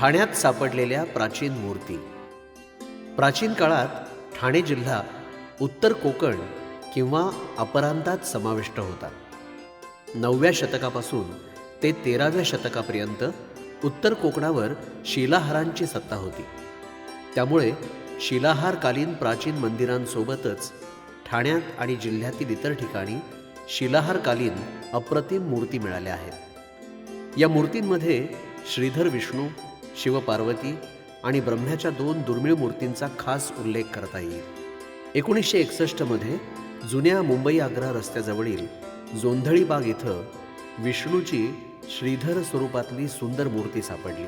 ठाण्यात सापडलेल्या प्राचीन मूर्ती. प्राचीन काळात ठाणे जिल्हा उत्तर कोकण किंवा अपरांतात समाविष्ट होता. नवव्या शतकापासून ते तेराव्या शतकापर्यंत उत्तर कोकणावर शिलाहारांची सत्ता होती. त्यामुळे शिलाहारकालीन प्राचीन मंदिरांसोबतच ठाण्यात आणि जिल्ह्यातील इतर ठिकाणी शिलाहारकालीन अप्रतिम मूर्ती मिळाल्या आहेत. या मूर्तींमध्ये श्रीधर विष्णू शिवपार्वती आणि ब्रह्म्याच्या दोन दुर्मिळ मूर्तींचा खास उल्लेख करता येईल. एकोणीसशे एकसष्टमध्ये जुन्या मुंबई आग्रा रस्त्याजवळील जोंधळी बाग इथं विष्णूची श्रीधर स्वरूपातली सुंदर मूर्ती सापडली.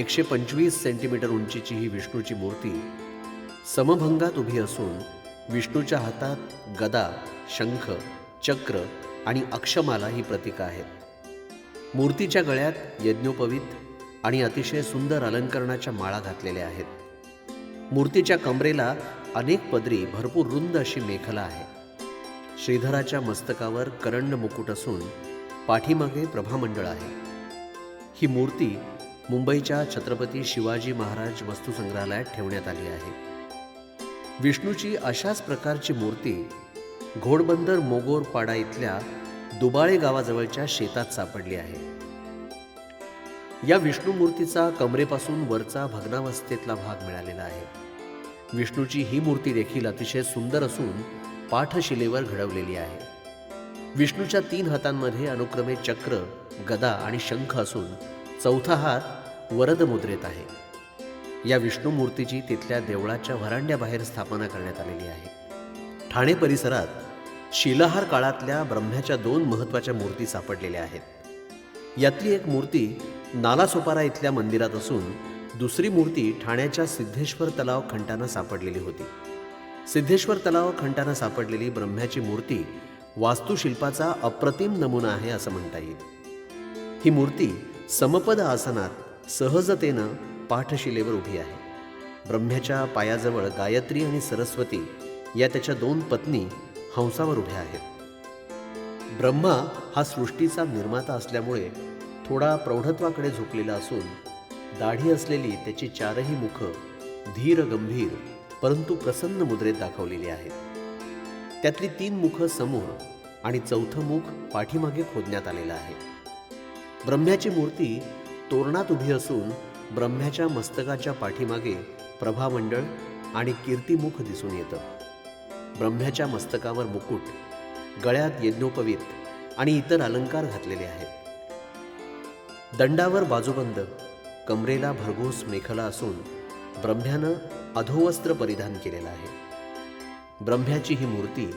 एकशे पंचवीस सेंटीमीटर उंचीची ही विष्णूची मूर्ती समभंगात उभी असून विष्णूच्या हातात गदा शंख चक्र आणि अक्षमाला ही प्रतीकं आहेत. मूर्तीच्या गळ्यात यज्ञोपवीत आणि अतिशय सुंदर अलंकरणाच्या माळा घातलेल्या आहेत. मूर्तीच्या कमरेला अनेक पदरी भरपूर रुंद अशी मेखला आहे. श्रीधराच्या मस्तकावर करंड मुकुट असून पाठीमागे प्रभामंडळ आहे. ही मूर्ती मुंबईच्या छत्रपती शिवाजी महाराज वस्तुसंग्रहालयात ठेवण्यात आली आहे. विष्णूची अशाच प्रकारची मूर्ती घोडबंदर मोगोर पाडा इथल्या दुबाळे गावाजवळच्या शेतात सापडली आहे. या विष्णू मूर्तीचा कमरेपासून वरचा भग्नावस्थेतला भाग मिळालेला आहे. विष्णूची ही मूर्ती देखील अतिशय सुंदर असून पाठशिलेवर घडवलेली आहे. विष्णूच्या तीन हातांमध्ये अनुक्रमे चक्र गदा आणि शंख असून चौथा हात वरद मुद्रेत आहे. या विष्णू मूर्तीची तिथल्या देवळाच्या व्हरांड्याबाहेर स्थापना करण्यात आलेली आहे. ठाणे परिसरात शिलाहार काळातल्या ब्रह्म्याच्या दोन महत्त्वाच्या मूर्ती सापडलेल्या आहेत. यातली एक मूर्ती नालासोपारा इथल्या मंदिरात असून दुसरी मूर्ती ठाण्याच्या सिद्धेश्वर तलाव खंटानं सापडलेली होती. सिद्धेश्वर तलाव खंटानं सापडलेली ब्रह्म्याची मूर्ती वास्तुशिल्पाचा अप्रतिम नमुना आहे असं म्हणता येईल. ही मूर्ती समपद आसनात सहजतेनं पाठशिलेवर उभी आहे. ब्रह्म्याच्या पायाजवळ गायत्री आणि सरस्वती या त्याच्या दोन पत्नी हंसावर उभ्या आहेत. ब्रह्मा हा सृष्टीचा निर्माता असल्यामुळे थोडा प्रौढत्वाकडे झुकलेला असून दाढी असलेली त्याची चारही मुखं धीर गंभीर परंतु प्रसन्न मुद्रेत दाखवलेली आहेत. त्यातली तीन मुखं समोर आणि चौथं मुख पाठीमागे खोदण्यात आलेलं आहे. ब्रह्म्याची मूर्ती तोरणात उभी असून ब्रह्म्याच्या मस्तकाच्या पाठीमागे प्रभामंडळ आणि कीर्तिमुख दिसून येतं. ब्रह्म्याच्या मस्तकावर मुकुट गळ्यात यज्ञोपवीत आणि इतर अलंकार घातलेले आहेत. दंडावर बाजूबंद कमरेला भरघोस मेखला असून ब्रह्म्यानं अधोवस्त्र परिधान केलेलं आहे. ब्रह्म्याची ही मूर्ती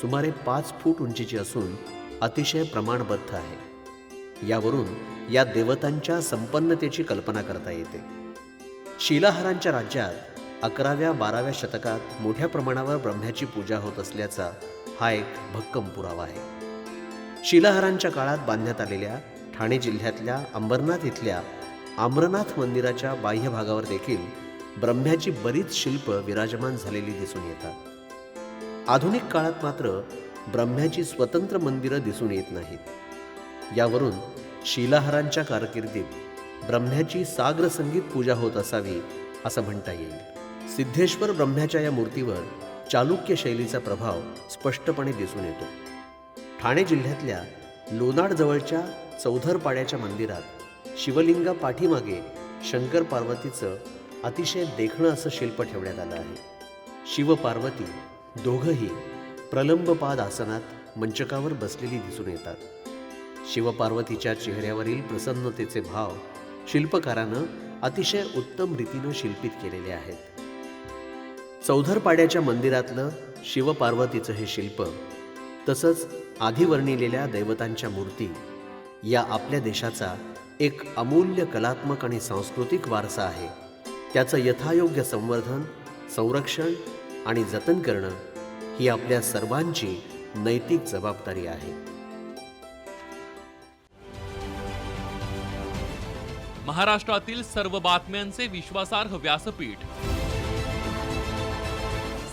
सुमारे पाच फूट उंचीची असून अतिशय प्रमाणबद्ध आहे. यावरून या देवतांच्या संपन्नतेची कल्पना करता येते. शिलाहारांच्या राज्यात अकराव्या बाराव्या शतकात मोठ्या प्रमाणावर ब्रह्म्याची पूजा होत असल्याचा हा एक भक्कम पुरावा आहे. शिलाहारांच्या काळात बांधण्यात आलेल्या ठाणे जिल्ह्यातल्या अंबरनाथ इथल्या आम्रनाथ मंदिराच्या बाह्य भागावर देखील ब्रह्म्याची बरीच शिल्प विराजमान झालेली दिसून येतात. आधुनिक काळात मात्र ब्रह्म्याची स्वतंत्र मंदिरं दिसून येत नाहीत. यावरून शिलाहारांच्या कारकिर्दीत ब्रह्म्याची साग्र संगीत पूजा होत असावी असं म्हणता येईल. सिद्धेश्वर ब्रह्म्याच्या या मूर्तीवर चालुक्य शैलीचा प्रभाव स्पष्टपणे दिसून येतो. ठाणे जिल्ह्यातल्या लोणाडजवळच्या चौधरपाड्याच्या मंदिरात शिवलिंगा पाठीमागे शंकर पार्वतीचं अतिशय देखणं असं शिल्प ठेवण्यात आलं आहे. शिव पार्वती दोघंही प्रलंबपाद आसनात मंचकावर बसलेली दिसून येतात. शिवपार्वतीच्या चेहऱ्यावरील प्रसन्नतेचे भाव शिल्पकारानं अतिशय उत्तम रीतीनं शिल्पित केलेले आहेत. चौधरपाड्याच्या मंदिरातलं शिवपार्वतीचं हे शिल्प तसंच आधी वर्णिलेल्या दैवतांच्या मूर्ती या आपल्या देशाचा एक अमूल्य कलात्मक आणि सांस्कृतिक वारसा आहे. त्याचं यथायोग्य संवर्धन संरक्षण आणि जतन करणं ही आपल्या सर्वांची नैतिक जबाबदारी आहे. महाराष्ट्रातील सर्व बातम्यांचे विश्वासार्ह व्यासपीठ